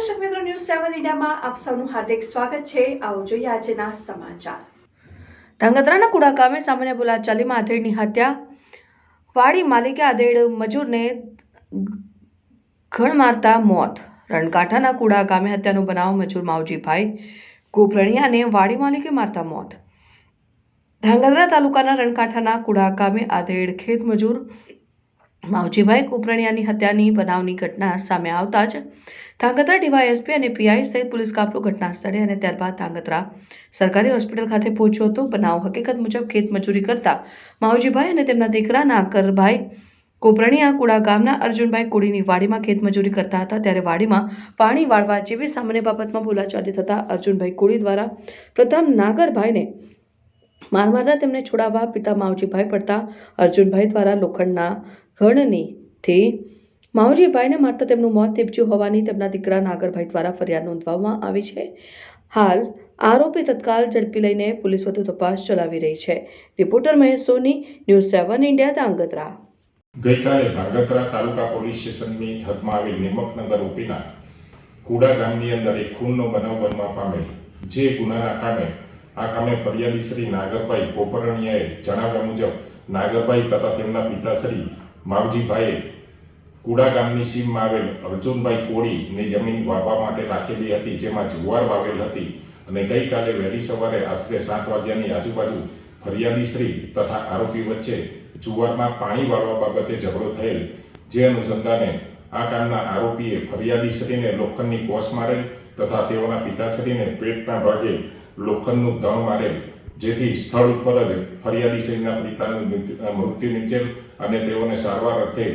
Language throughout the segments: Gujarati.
સેવન ઇન્ડિયામાં આપ સૌનું હાર્દિક સ્વાગત છે. આવો જોઈએ આજના સમાચાર. ધાંગધ્રાના કુડા ગામે સામાન્ય બોલાચાલીમાં આધેડની હત્યા. વાડી માલિકે આધેડ મજૂરને ઘણ મારતા મોત. રણકાંઠાના કુડા ગામે હત્યાનો બનાવ મજૂર માવજીભાઈ કુપરણિયાને વાડી માલિકે મારતા મોત. ધાંગધ્રા તાલુકાના રણકાંઠાના કુડા ગામે આધેડ ખેત મજૂર માવજીભાઈ કુપરણિયાની હત્યાની બનાવની ઘટના સામે આવતા જ ધાંગધ્રા ડીવાયએસપી અને પીઆઈ સહિત પોલીસ કાફલો ઘટના સ્થળે અને ત્યારબાદ ધાંગધ્રા સરકારી હોસ્પિટલ ખાતે પહોંચ્યો હતો. બનાવ હકીકત મુજબ ખેત મજૂરી કરતા માવજીભાઈ અને તેમના દીકરા નાકરભાઈ કોપરણિયા કુડા ગામના અર્જુનભાઈ કુડીની વાડીમાં ખેતમજૂરી કરતા હતા. ત્યારે વાડીમાં પાણી વાળવા જેવી સામાન્ય બાબતમાં બોલાચાલી થતા અર્જુનભાઈ કુડી દ્વારા પ્રથમ નાગરભાઈને માર મારતા તેમને છોડાવવા પિતા માવજીભાઈ પડતા અર્જુનભાઈ દ્વારા લોખંડના ઘણનીથી માવજીભાઈને મારતા તેમનું મોત નીપજ્યું હોવાની તેમના દીકરા નાગરભાઈ દ્વારા ફરિયાદ નોંધવામાં આવી છે. હાલ આરોપી તત્કાલ ઝડપી લઈને પોલીસ વધુ તપાસ ચલાવી રહી છે. Reporter Mahesh Soni, news seven India, Dhrangadhra. ગઈકાલે ધાંગધ્રા તાલુકા પોલીસ સ્ટેશનની હદમાં આવેલ નિમકનગર ઉપીના કુડા ગામની અંદર એક ખૂનનો બનાવ બનવા પામેલ, જે ગુનાના કામે આ કામે ફરિયાદી શ્રી નાગરભાઈ કોપરણિયાએ જણાવ્યા મુજબ, નાગરભાઈ તથા તેમના પિતાશ્રી માવજીભાઈએ કુડા ગામની સીમમાં આવેલ અર્જુનભાઈ કોળીની જમીન વાવવા માટે રાખેલી હતી, જેમાં જુવાર વાવેલ હતી અને ગઈકાલે વહેલી સવારે આશરે સાત વાગ્યાની આજુબાજુ ફરિયાદી શ્રી તથા આરોપી વચ્ચે જુવારમાં પાણી વાળવા બાબતે ઝઘડો થયેલ, જે અનુસંધાને આ કામના આરોપીએ ફરિયાદી શ્રીને લોખંડની કોસ મારેલ તથા તેઓના પિતાશ્રીને પેટના ભાગે લોખંડનું ધણ મારેલ જેથી સ્થળ ઉપર જ ફરિયાદી સિંહના પિતાનું મૃત્યુ નીપજેલ અને તેઓને સારવાર અર્થે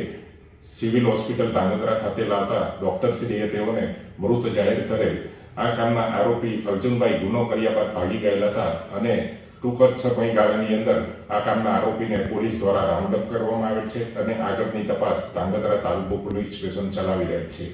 સિવિલ હોસ્પિટલ ધાંગધ્રા ખાતે લાવતા ડોક્ટરશ્રીએ તેઓને મૃત જાહેર કરેલ. આ કામના આરોપી અર્જુનભાઈ ગુનો કર્યા બાદ ભાગી ગયેલા હતા અને ટૂંક જ સમયગાળાની અંદર આ કામના આરોપીને પોલીસ દ્વારા રાઉન્ડઅપ કરવામાં આવેલ છે અને આગળની તપાસ ધાંગધ્રા તાલુકો પોલીસ સ્ટેશન ચલાવી રહેલ છે.